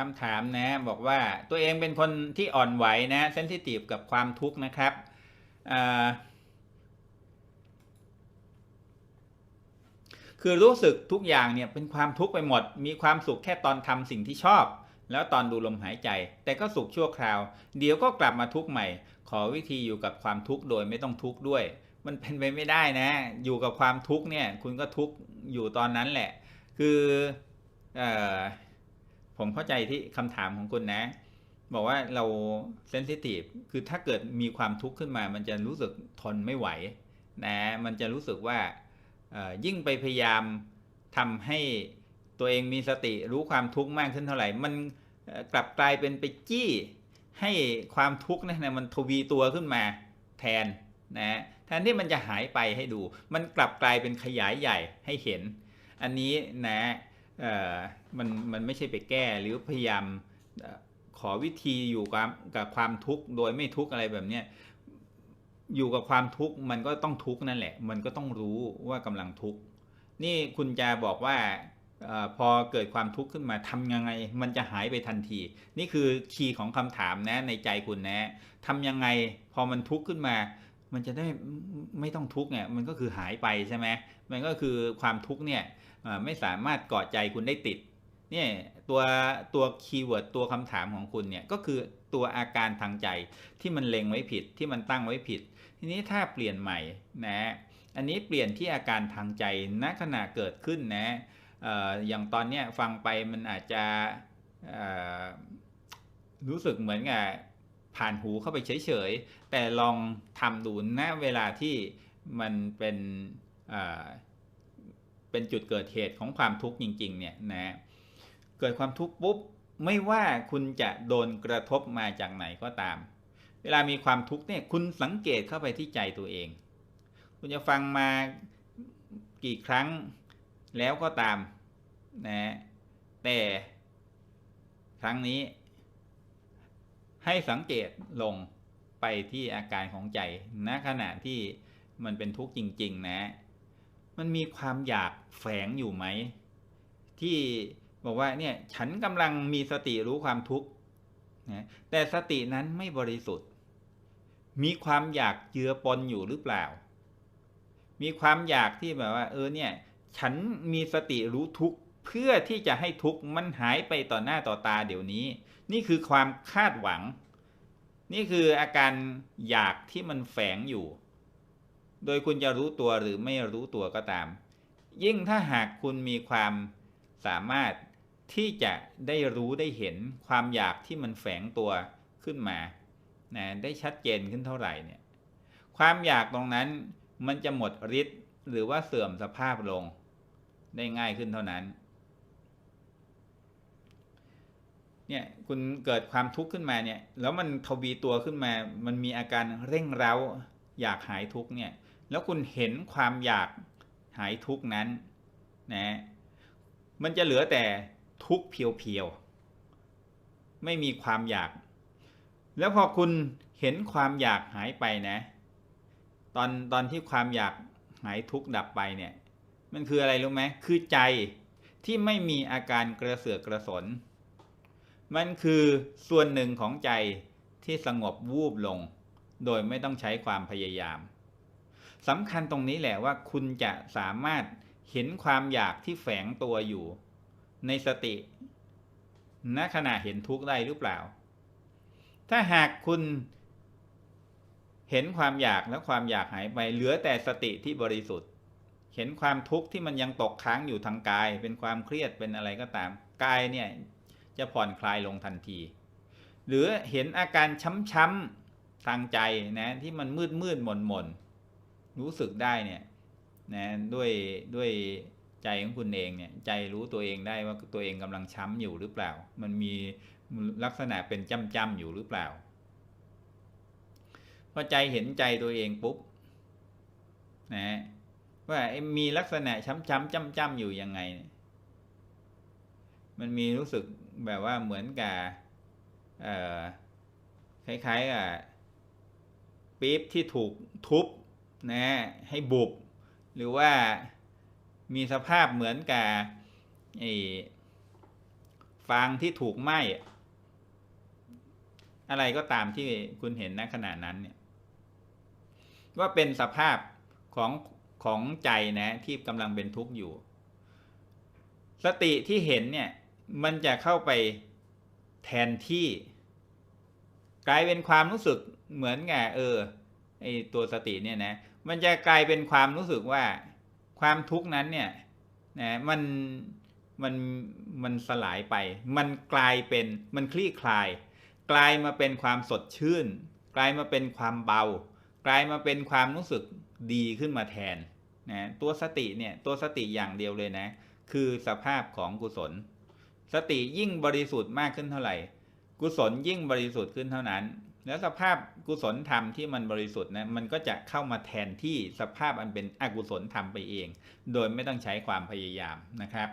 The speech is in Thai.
คำถามนะบอกว่าตัวเองเป็นคนที่อ่อนไหวนะเซนซิทีฟกับความทุกข์นะครับคือรู้สึกทุกอย่างเนี่ยเป็นความทุกข์ไปหมด มีความสุขแค่ตอนทำสิ่งที่ชอบ แล้วตอนดูลมหายใจ แต่ก็สุขชั่วคราว เดี๋ยวก็กลับมาทุกข์ใหม่ ขอวิธีอยู่กับความทุกข์โดยไม่ต้องทุกข์ด้วย มันเป็นไปไม่ได้นะ อยู่กับความทุกข์เนี่ยคุณก็ทุกข์อยู่ตอนนั้นแหละ คืออ ผมเข้าใจที่คำถามของคุณนะ บอกว่าเราเซนซิทีฟคือถ้าเกิดมีความทุกข์ขึ้นมา มันจะรู้สึกทนไม่ไหวนะมันจะรู้สึกว่ายิ่งไปพยายามทำให้ตัวเองมีสติรู้ความทุกข์มากขึ้นเท่าไหร่ มันกลับกลายเป็นไปจี้ให้ความทุกข์เนยนะมันทวีตัวขึ้นมาแทนนะแทนที่มันจะหายไปให้ดู มันกลับกลายเป็นขยายใหญ่ให้เห็น อันนี้นะ มันมันไม่ใช่ไปแก้หรือพยายามขอวิธีอยู่กับกับความทุกข์โดยไม่ทุกข์อะไรแบบเนี้ยอยู่กับความทุกข์มันก็ต้องทุกข์นั่นแหละ มันก็ต้องรู้ว่ากำลังทุกข์นี่คุณจะบอกว่าออพอเกิดความทุกข์ขึ้นมาทำยังไง มันจะหายไปทันที นี่คือคีย์ของคำถามนะในใจคุณนะทำยังไงพอมันทุกข์ขึ้นมา มันจะได้ไม่ต้องทุกข์เนี่ยมันก็คือหายไปใช่ไหมมันก็คือความทุกข์เนี่ย ไม่สามารถเกาะใจคุณได้ติดเนี่ยตัวตัวคีย์เวิร์ดตัวคำถามของคุณเนี่ยก็คือตัวอาการทางใจที่มันเล็งไว้ผิดที่มันตั้งไว้ผิด ทีนี้ถ้าเปลี่ยนใหม่นะอันนี้เปลี่ยนที่อาการทางใจณขณะเกิดขึ้นนะอย่างตอนเนี้ยฟังไปมันอาจจะรู้สึกเหมือนกับผ่านหูเข้าไปเฉยๆ แต่ลองทำดูณเวลาที่มันเป็น เป็นจุดเกิดเหตุของความทุกข์จริงๆเนี่ยนะเกิดความทุกข์ปุ๊บไม่ว่าคุณจะโดนกระทบมาจากไหนก็ตาม เวลามีความทุกข์เนี่ยคุณสังเกตเข้าไปที่ใจตัวเอง คุณจะฟังมากี่ครั้งแล้วก็ตามนะแต่ครั้งนี้ ให้สังเกตลงไปที่อาการของใจณขณะที่มันเป็นทุกข์จริง ๆ นะ มันมีความอยากแฝงอยู่ไหม ที่บอกว่าเนี่ยฉันกำลังมีสติรู้ความทุกข์นะแต่สตินั้นไม่บริสุทธิ์ มีความอยากเจือปนอยู่หรือเปล่า มีความอยากที่แบบว่า เออเนี่ย ฉันมีสติรู้ทุกข์เพื่อที่จะให้ทุกข์มันหายไปต่อหน้าต่อตาเดี๋ยวนี้ นี่คือความคาดหวัง นี่คืออาการอยากที่มันแฝงอยู่ โดยคุณจะรู้ตัวหรือไม่รู้ตัวก็ตาม ยิ่งถ้าหากคุณมีความสามารถที่จะได้รู้ได้เห็นความอยากที่มันแฝงตัวขึ้นมานะได้ชัดเจนขึ้นเท่าไหร่เนี่ยความอยากตรงนั้นมันจะหมดฤทธิ์หรือว่าเสื่อมสภาพลง ได้ง่ายขึ้นเท่านั้นเนี่ยคุณเกิดความทุกข์ขึ้นมาเนี่ยแล้วมันทวีตัวขึ้นมา มันมีอาการเร่งเร้า อยากหายทุกข์เนี่ย แล้วคุณเห็นความอยากหายทุกนั้นนะมันจะเหลือแต่ทุกเพียวๆไม่มีความอยาก แล้วพอคุณเห็นความอยากหายไปนะ ตอนตอนที่ความอยากหายทุกดับไปเนี่ยมันคืออะไรรู้ไหมคือใจที่ไม่มีอาการกระเสือกกระสน มันคือส่วนหนึ่งของใจที่สงบวูบลง โดยไม่ต้องใช้ความพยายาม สำคัญตรงนี้แหละว่าคุณจะสามารถเห็นความอยากที่แฝงตัวอยู่ ในสติณขณะเห็นทุกข์ได้หรือเปล่า ถ้าหากคุณเห็นความอยากแล้วความอยากหายไปเหลือแต่สติที่บริสุทธิ์ เห็นความทุกข์ที่มันยังตกค้างอยู่ทางกาย เป็นความเครียดเป็นอะไรก็ตามกายเนี่ยจะผ่อนคลายลงทันที หรือเห็นอาการช้ำๆทางใจนะที่มันมืดมืดมนมนๆ รู้สึกได้เนี่ยนะด้วยด้วยใจของคุณเองเนี่ยใจรู้ตัวเองได้ว่าตัวเองกำลังช้ำอยู่หรือเปล่า มันมีลักษณะเป็นจ้ำอยู่หรือเปล่าพอใจเห็นใจตัวเองปุ๊บนะว่ามีลักษณะช้ำๆจ้ำอยู่ยังไง มันมีรู้สึกแบบว่าเหมือนกับคล้ายๆกับปี๊บที่ถูกทุบ นะให้บุบ หรือว่ามีสภาพเหมือนกับไอ้ฟางที่ถูกไหม้อะไรก็ตามที่คุณเห็นณขณะนั้นเนี่ยว่าเป็นสภาพของของใจนะที่กำลังเป็นทุกข์อยู่ สติที่เห็นเนี่ยมันจะเข้าไปแทนที่ กลายเป็นความรู้สึกเหมือนไงเออไอตัวสติเนี่ยนะ มันจะกลายเป็นความรู้สึกว่าความทุกข์นั้นเนี่ยนะมันมันมันสลายไป มันกลายเป็นมันคลี่คลาย กลายมาเป็นความสดชื่น กลายมาเป็นความเบา กลายมาเป็นความรู้สึกดีขึ้นมาแทนนะตัวสติเนี่ยตัวสติอย่างเดียวเลยนะ คือสภาพของกุศล สติยิ่งบริสุทธิ์มากขึ้นเท่าไหร่ กุศลยิ่งบริสุทธิ์ขึ้นเท่านั้น แล้วสภาพกุศลธรรมที่มันบริสุทธิ์นะมันก็จะเข้ามาแทนที่สภาพอันเป็นอกุศลธรรมไปเอง โดยไม่ต้องใช้ความพยายามนะครับ